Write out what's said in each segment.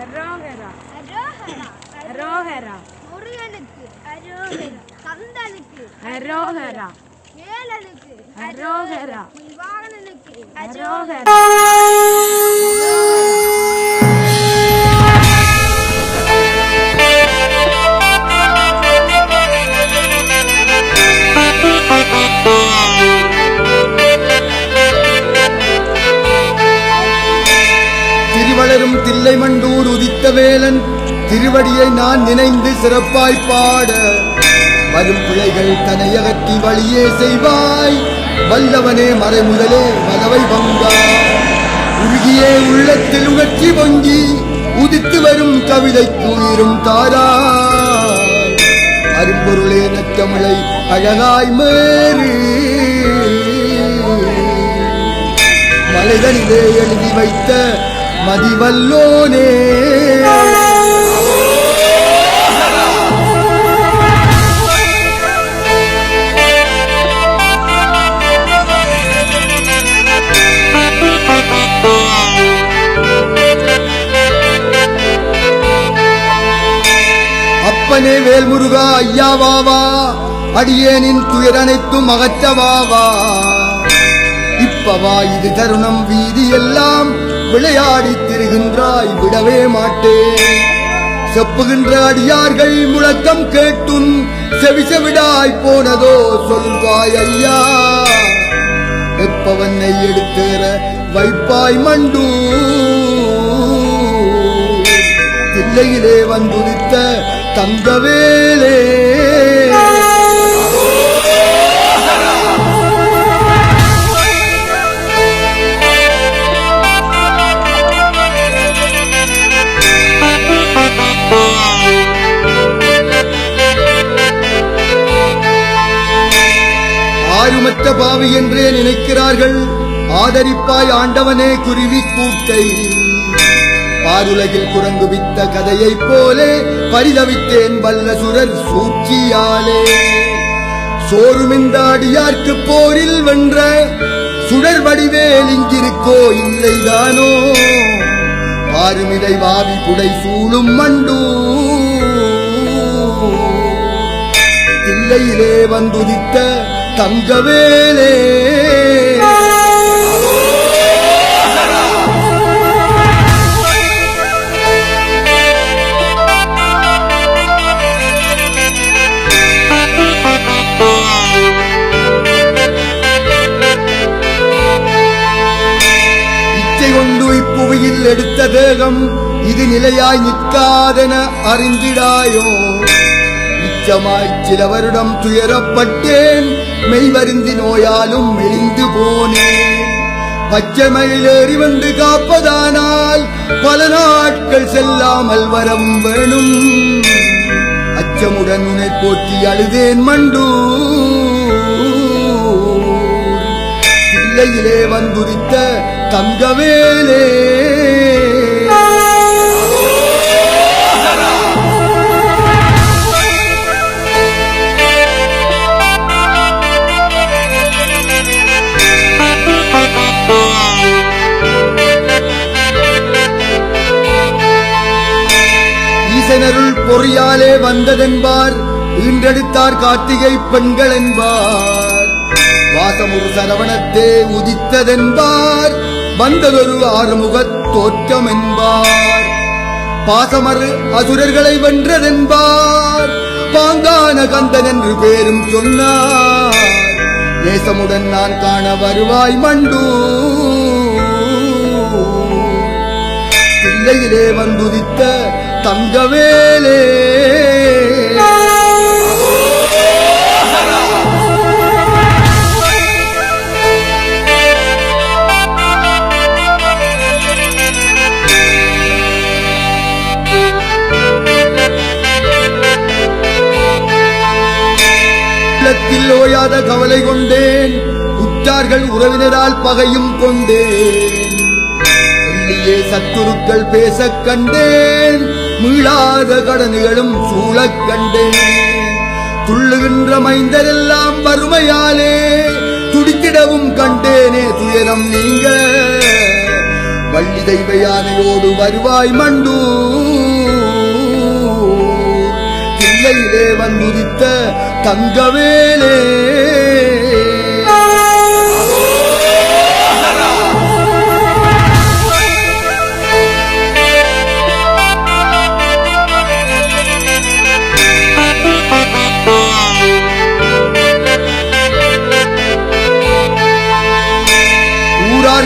அரோகரா அரோகரா அரோகரா முருகனுக்கு. அரோகரா கந்தனுக்கு அரோகரா வேலனுக்கு அரோகரா வாகனனுக்கு அரோகரா மலரும் தில்லை மண்டூர் உதித்த வேலன். திருவடியை நான் நினைந்து சிறப்பாய் பாட. வரும் பிழைகள் தனையகற்றி வழியே செய்வாய். வல்லவனே மறைமுதலே மதவை பங்கா. உருகியே உள்ளத்தில் உகற்றி பொங்கி. உதித்து வரும் கவிதை கூறும் தாரா. அரும்பொருளே நற்றமிழை அழகாய் மேறு. மலைதனிலே எழுதி வைத்த மதிவல்லோனே. அப்பனே வேல்முருகா ஐயாவாவா அடியேனின் துயரனைத்தும் அகற்றவாவா. இப்பவா இது தருணம் வீதி எல்லாம் விளையாடி திரிகின்றாய் விடவே மாட்டேன். செப்புகின்ற அடியார்கள் முழக்கம் கேட்டும் செவிசெவிடாய் போனதோ சொல்வாய் ஐயா. எப்பவனை எடுத்தேற வைப்பாய் மண்டு. தில்லையிலே வந்துதித்த தங்கவேலே ஆருமற்ற பாவி என்றே நினைக்கிறார்கள். ஆதரிப்பாய் ஆண்டவனே குருவி கூட்டை. பாருலகில் குரங்கு வித்த கதையைப் போலே பரிதவித்தேன் வல்ல சுரர் சூழ்ச்சியாலே. சோறுமிந்தாடியார்க்கு போரில் வென்ற சுடர் வடிவேல் இங்கிருக்கோ இல்லைதானோ? பாருமிதை வாவி புடை சூழும் மண்டூ. தில்லையிலே வந்துதித்த தங்கவேலே. இச்சை எடுத்த தேகம் இது நிலையாய் நிற்காதென அறிந்திடாயோ? நிச்சமாய் சில வருடம் துயரப்பட்டேன். மெய்வருந்தி நோயாலும் மெலிந்து போனேன். பச்சைமயிலேறி வந்து காப்பதானால் பல நாட்கள் செல்லாமல் வரம் வேணும் அச்சமுடன் உனை போற்றி அழுதேன் மண்டு இல்லையிலே வந்துரித்த தங்கவேலே. பொறியாலே வந்ததென்பார். ஈன்றெடுத்தார் கார்த்திகை பெண்கள் என்பார் வாசமுறு சரவணத்தே உதித்ததென்பார். வந்ததொரு ஆறுமுகத் தோற்றம் என்பார் பாசமறு அசுரர்களை வென்றதென்பார். பாங்கான கந்தன் என்று பேரும் சொன்னார். நேசமுடன் நான் காண வருவாய் மண்டு. பிள்ளையிலே வந்துதித்த தங்கவேலே உள்ளத்தில் ஓயாத கவலை கொண்டேன். உற்றார்கள் உறவினரால் பகையும் கொண்டேன். சத்துருக்கள் பேசக் கண்டேன். மீளாத கடன்களும் சூழக் கண்டேன் துள்ளுகின்ற மைந்தரெல்லாம் வறுமையாலே துடித்திடவும் கண்டேனே துயரம் நீங்க. வள்ளி தெய்வ யானையோடு வருவாய் மண்டு கிள்ளையிலே வந்துதித்த தங்கவேலே.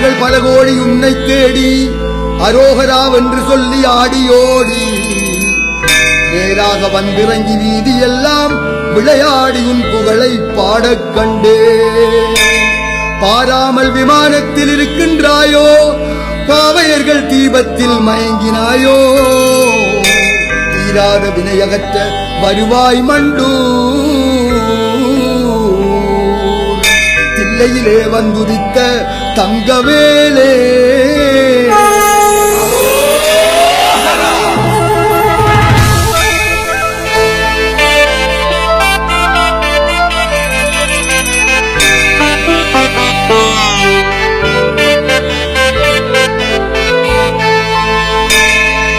ஊரார்கள் பல கோடி உன்னை தேடி அரோகரா என்று சொல்லி ஆடியோடி. நேராக வந்திறங்கி வீதி எல்லாம் விளையாடி உன் புகழை பாடக் கண்டே பாராமல் விமானத்தில் இருக்கின்றாயோ காவையர்கள் தீபத்தில் மயங்கினாயோ தீராத வினையகற்ற வருவாய் மண்டு தில்லையிலே வந்துதித்த தங்கவேலே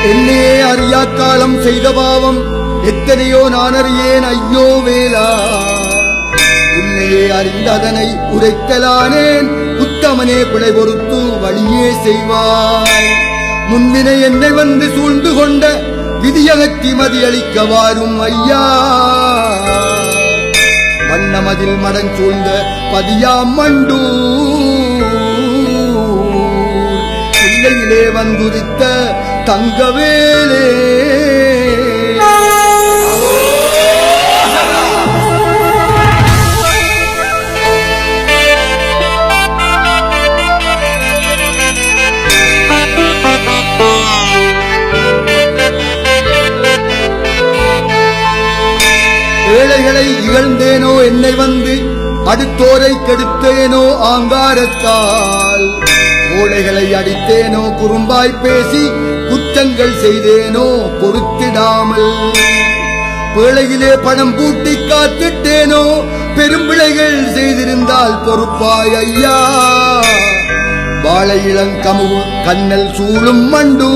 என்னே அறியா காலம் செய்த பாவம் எத்தனையோ நான் அறியேன் ஐயோ வேலா உன்னையே அறிந்ததனை உரைக்கலானேன் உத்தமனே பிழை பொறுத்து வழியே செய்வாய். முன்வினை என்னை வந்து சூழ்ந்து கொண்ட விதியகற்றி மதியளிக்க வாரும் ஐயா. வண்ணமதில் மடன் சூழ்ந்த பதியாம் மண்டு பிள்ளையிலே வந்துரித்த தங்கவேலே. அடுத்தோரை கெடுத்தேனோ ஆங்காரத்தால்? ஓடைகளை அடித்தேனோ குறும்பாய் பேசி குற்றங்கள் செய்தேனோ பொறுத்திடாமல்? பிழையிலே பணம் பூட்டி காத்திட்டேனோ பெரும்பிழைகள் செய்திருந்தால் பொறுப்பாய் ஐயா. வாழை இளங்கமுவு கண்ணல் சூழும் மண்டு.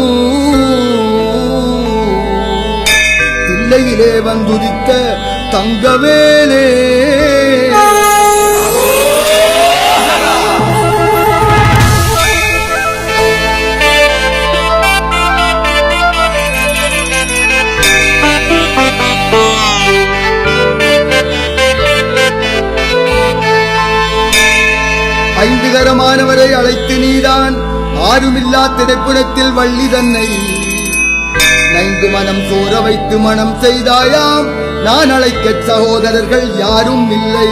பிள்ளையிலே வந்துதித்த தங்கவேலே. ஐந்துகரமானவரை அழைத்து நீதான். ஆருமில்லா திரைப்படத்தில் வள்ளி தன்னை. நைந்து மனம் சோர வைத்து மனம் செய்தாயாம். நான் அழைக்க சகோதரர்கள் யாரும் இல்லை.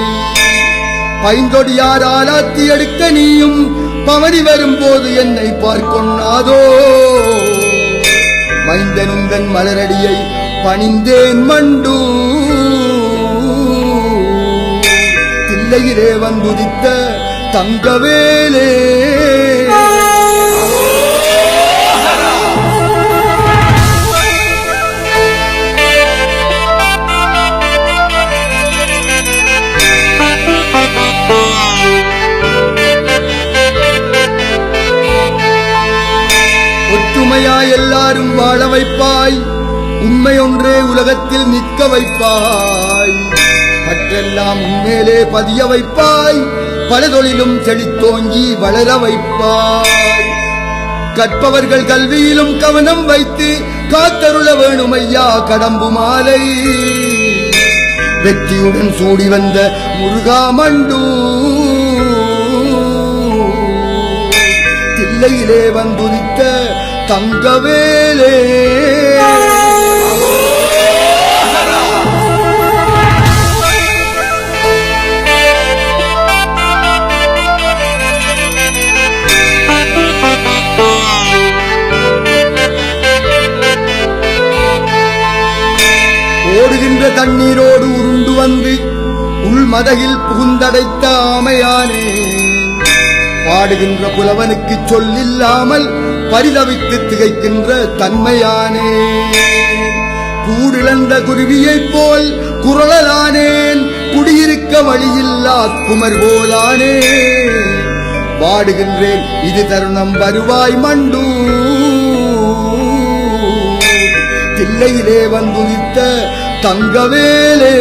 பைந்தொடியார் ஆலாத்தி எடுக்க நீயும். பவனி வரும்போது என்னை பார்க்கொண்ணாதோ. மைந்தனுந்தன் மலரடியை பணிந்தேன் மண்டு. தில்லையிலே வந்துதித்த தங்கவேலே. ஒற்றுமையாய் எல்லாரும் வாழ வைப்பாய். உண்மை ஒன்றே உலகத்தில் நிற்க வைப்பாய். மற்றெல்லாம் உண்மையிலே பதிய வைப்பாய். பல தொழிலும் செழித்தோங்கி வளர வைப்பாய். கற்பவர்கள் கல்வியிலும் கவனம் வைத்து காத்தருள வேணும் ஐயா கடம்பு மாலை. வெற்றியுடன் சூடி வந்த முருகா மண்டு. தில்லையிலே வந்துரித்த தங்கவேலே. தண்ணீரோடு உருண்டு வந்து உள்மதகில் புகுந்தடைத்த ஆமையானே. பாடுகின்ற புலவனுக்கு சொல்லில்லாமல் பரிதவித்து திகைக்கின்ற தன்மையானே. கூடிழந்த குருவியைப் போல் குரலானேன் குடியிருக்க வழியில்லா குமர் போலானே. பாடுகின்றேன் இது தருணம் வருவாய் மண்டு. தில்லையிலே வந்துதித்த தங்கவேலே.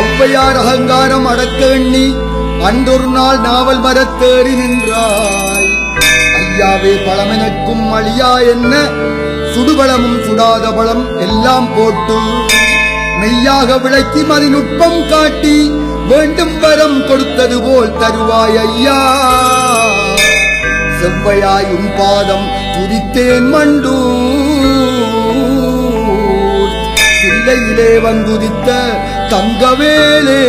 ஔவையார் அகங்காரம் அடக்க எண்ணி அன்றொரு நாள் நாவல் மரத்தேறி நின்றாய். ஐயாவே பழமெனக்கும் அழியா என்ன? சுடுபளமும் சுடாத பழம் எல்லாம் போட்டு மெய்யாக விளக்கி மதிநுட்பம் காட்டி வேண்டும் வரம் கொடுத்தது போல் தருவாய் ஐயா. செவ்வையாய் உன் பாதம் துதித்தேன் மண்டூர். சில்லையிலே வந்துதித்த தங்கவேலே.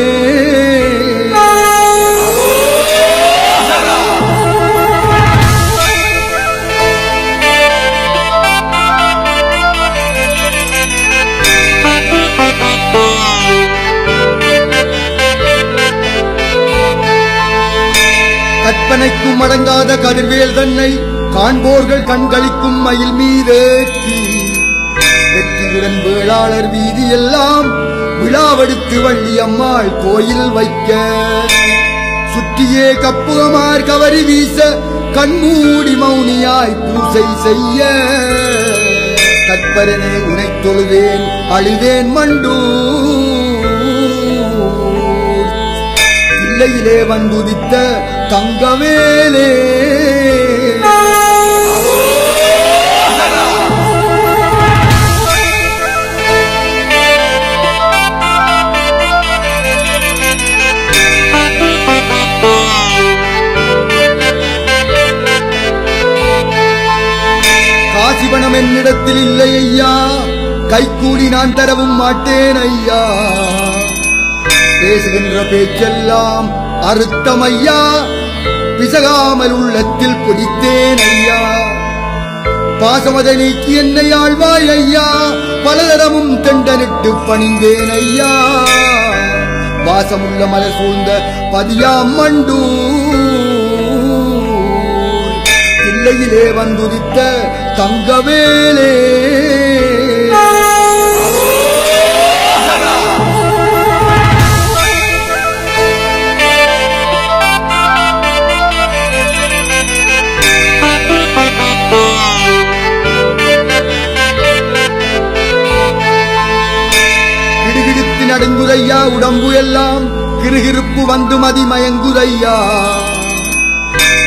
அடங்காத கதிர்வேல் தன்னை காண்போர்கள் கண்களிக்கும் மயில் மீதேற்றி வெற்றியுடன் வேளாளர் வீதி எல்லாம் விழாவெடுத்து வள்ளியம்மாள் கோயில் வைக்க. சுற்றியே கப்புகமார் கவரி வீச கண்மூடி மௌனியாய் பூசை செய்ய. கற்பரனே உனை தொழுவேன் அழிவேன் மண்டூ இல்லையிலே வந்துதித்த தங்கவேலே காசிபணம் என்னிடத்தில் இல்லை ஐயா கைக்கூலி நான் தரவும் மாட்டேன் ஐயா. பேசுகின்ற பேச்செல்லாம் அறுத்தமையா? பிசகாமல் உள்ளத்தில் பிடித்தேன் ஐயா. பாசமதை நீக்கி என்னை ஆழ்வாய் ஐயா. பலதரமும் தெண்டனிட்டு பணிந்தேன் ஐயா. வாசமுள்ள மலர் சூழ்ந்த பதியா மண்டு இல்லையிலே வந்துதித்த தங்கவேலே. நடுங்குதையா உடம்பு எல்லாம் கிருகிருப்பு வந்து மதி மயங்குதையா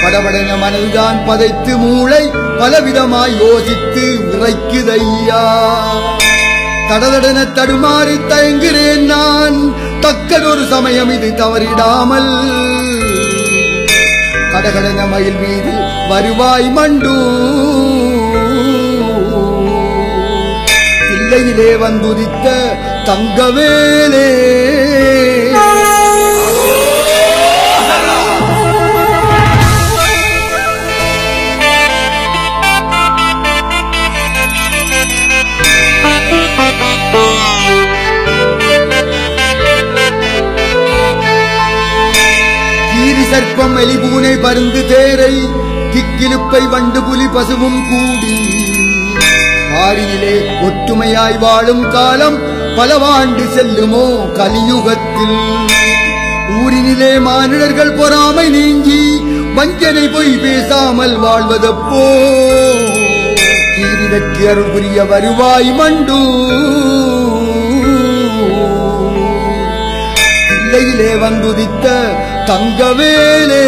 படபடன மனதுதான் பதைத்து மூளை பலவிதமாய் யோசித்து உரைக்குதையா. தடதடன தடுமாறி தயங்குகிறேன் நான் தக்கதொரு சமயம் இது தவறிடாமல். கடகடன மயில் மீது வருவாய் மண்டூ. இல்லையிலே வந்துதித்த தங்கவேலே. சர்ப்பம் எலிபூனை பருந்து தேரை கிக்கிலுப்பை வண்டு புலி பசுவும் கூடி. ஆரியிலே ஒற்றுமையாய் வாழும் காலம் பலவாண்டு செல்லுமோ கலியுகத்தில். ஊரினிலே மானிடர்கள் பொறாமை நீங்கி வஞ்சனை பொய் பேசாமல் வாழ்வதப்போ. தீரிதற்கு அருள் புரிய வருவாய் மண்டு. இல்லையிலே வந்துதித்த தங்கவேலே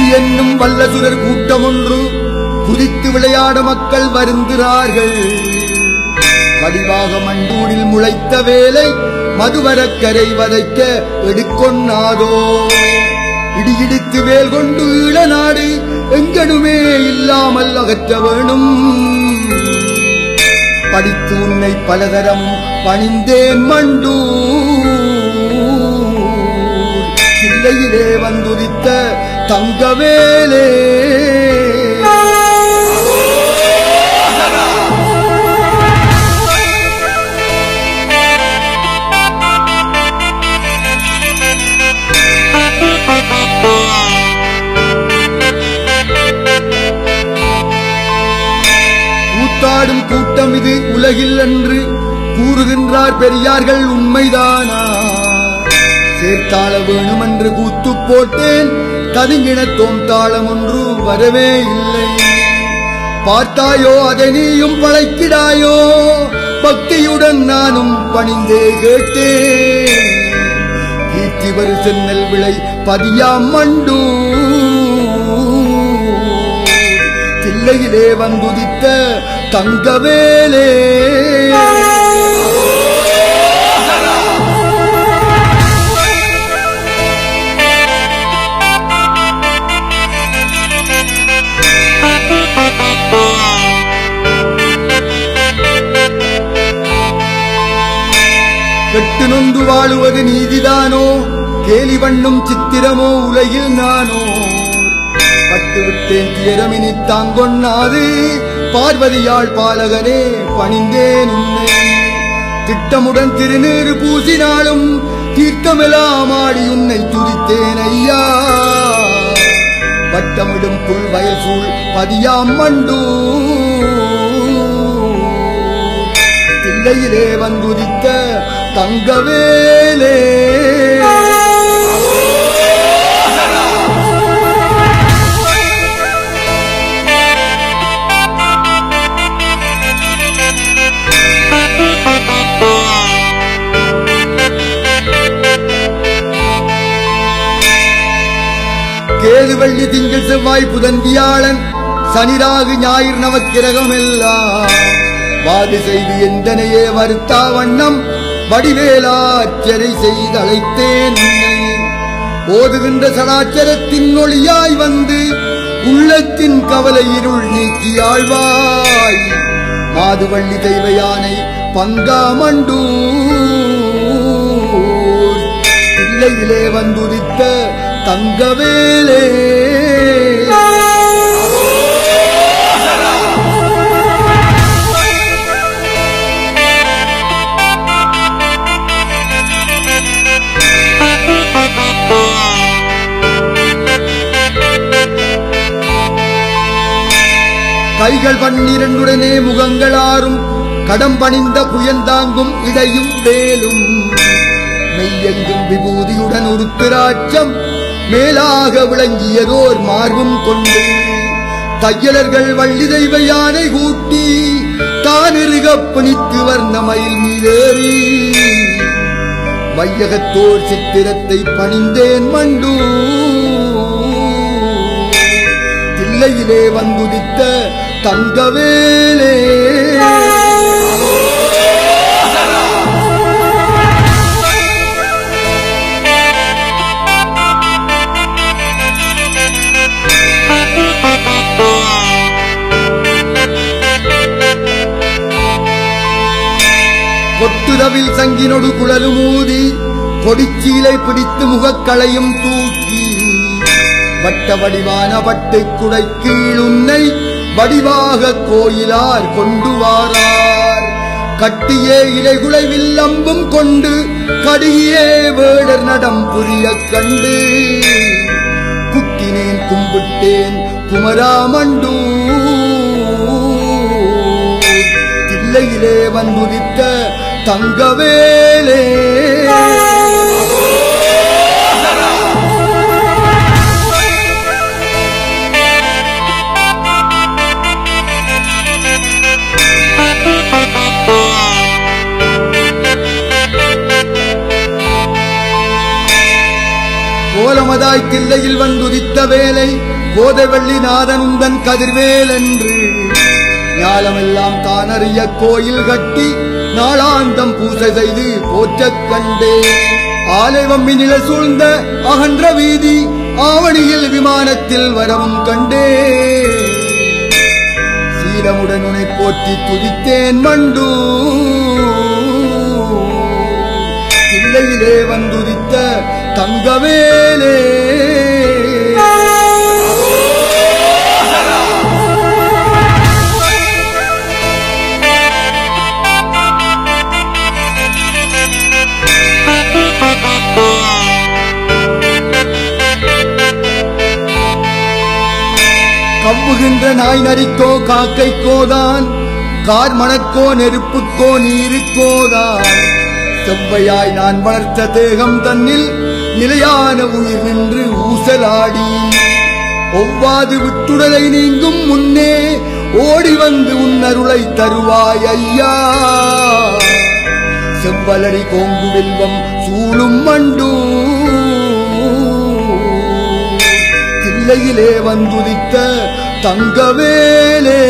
குடியென்னும் வல்லசுரர் கூட்டம் ஒன்று குதித்து விளையாட மக்கள் வருந்துகிறார்கள் வடிவாக மண்டூரில் முளைத்த வேலை மதுவரக்கரை வதைக்க எடுக்கொண்ணாதோ இடியிடித்து வேல் கொண்டு ஈழ நாடு எங்கனுமே இல்லாமல் அகற்ற வேணும். படித்து உன்னை பலதரம் பணிந்தேன் மண்டூ. சில்லையிலே வந்துரித்த தங்கவேலே. கூத்தாடும் கூட்டம் இது உலகில் என்று கூறுகின்றார் பெரியார்கள் உண்மைதானா? சேர்த்தாள வேணும் என்று கூத்து போட்டேன். கதுங்கின தோம் தாளம் ஒன்று வரவே இல்லை. பார்த்தாயோ அதை நீயும் பழைக்கிடாயோ பக்தியுடன் நானும் பணிந்தே கேட்டேன். கீர்த்தி வரு சென்னல் விளை பதியாம் மண்டு. தில்லையிலே வந்துதித்த தங்கவேலே. கெட்டு வாழுவது நீதிதானோ? கேலி வண்ணும் சித்திரமோ உலகில் நானோ? பட்டுவிட்டேன் தியரமினி தாங்கொண்ணாது. பார்வதியாள் பாலகரே பணிந்தேன் உன்னை திட்டமுடன் திருநீறு பூசினாலும் தீர்க்கமெல்லாம் ஆடி உன்னை துதித்தேன் ஐயா. வட்டமிடும் புல் வயசூல் பதியாம் மண்டு தில்லையிலே வந்துதித்த தங்கவேலே. கேது வள்ளி திங்கள் செவ்வாய் புதன் வியாழன் சனிராகு ஞாயிறு நமக்கிரகம் எல்லாம் வாது செய்து எந்தனையே வருத்தா வண்ணம் வடிவேலாச்சரை செய்தழைத்தேன் உன்னை. ஓதுகின்ற சடாச்சரத்தின் ஒளியாய் வந்து உள்ளத்தின் கவலை இருள் நீக்கி ஆழ்வாய். மாதுவள்ளி தெய்வ யானை பங்காமண்டூர். பிள்ளையிலே வந்துதித்த தங்கவேலே. கைகள் பன்னிரண்டுடனே முகங்களாரும் கடம் பணிந்த புயந்தாங்கும் இடையும் வேலும். மெய்யெங்கும் விபூதியுடன் ஒரு திராட்சம் மேலாக விளங்கியதோர் மார்பும் கொண்டு. தையலர்கள் வள்ளி தெய்வ யானை கூட்டி தானிருக பிணித்து வர்ணமயில் மீதேறி. வையகத்தோர் சித்திரத்தை பணிந்தேன் மண்டூ. தில்லையிலே வந்துதித்த தங்கவேலே. கொட்டுதவில் சங்கினொடு குழலு மூடி கொடிச்சீலை பிடித்து முகக்களையும் தூக்கி. வட்ட வடிவான வட்டை குடை கீழுன்னை வடிவாக கோயிலார் கொண்டு வாரார். கட்டியே இலைகுலைவில் அம்பும் கொண்டு கடியே வேடர் நடம் புரிய கண்டு. குக்கினேன் கும்பிட்டேன் குமராமண்டூ. தில்லையிலே வந்துதித்த தங்கவேலே. கோலமதாய் தில்லையில் வந்துதித்த வேலை கோதவள்ளி நாதனுந்தன் கதிர்வேல் என்று ஞாலமெல்லாம் தானறிய கோயில் கட்டி நாளாந்தம் பூசை செய்து போற்றக் கண்டே. ஆலைவம்மி நில சூழ்ந்த அகன்ற வீதி ஆவணியில் விமானத்தில் வரவும் கண்டே. அகிலமுடன் உனை போற்றி துதித்தேன் மண்டு. தில்லையிலே வந்துதித்த தங்கவேலே. கவ்வுகின்ற நாய் நரிக்கோ காக்கைக்கோதான் கார் மணக்கோ நெருப்புக்கோ நீருக்கோதான் செவ்வையாய் நான் வளர்த்த தேகம் தன்னில் நிலையான உயிர் நின்று ஊசலாடி. ஒவ்வாது விட்டுடலை நீங்கும் முன்னே ஓடி வந்து உன்னருளை தருவாய் ஐயா. செவ்வலரி கோங்கு வில்வம் சூழும் மண்டும் தில்லையிலே வந்துதித்த தங்கவேலே.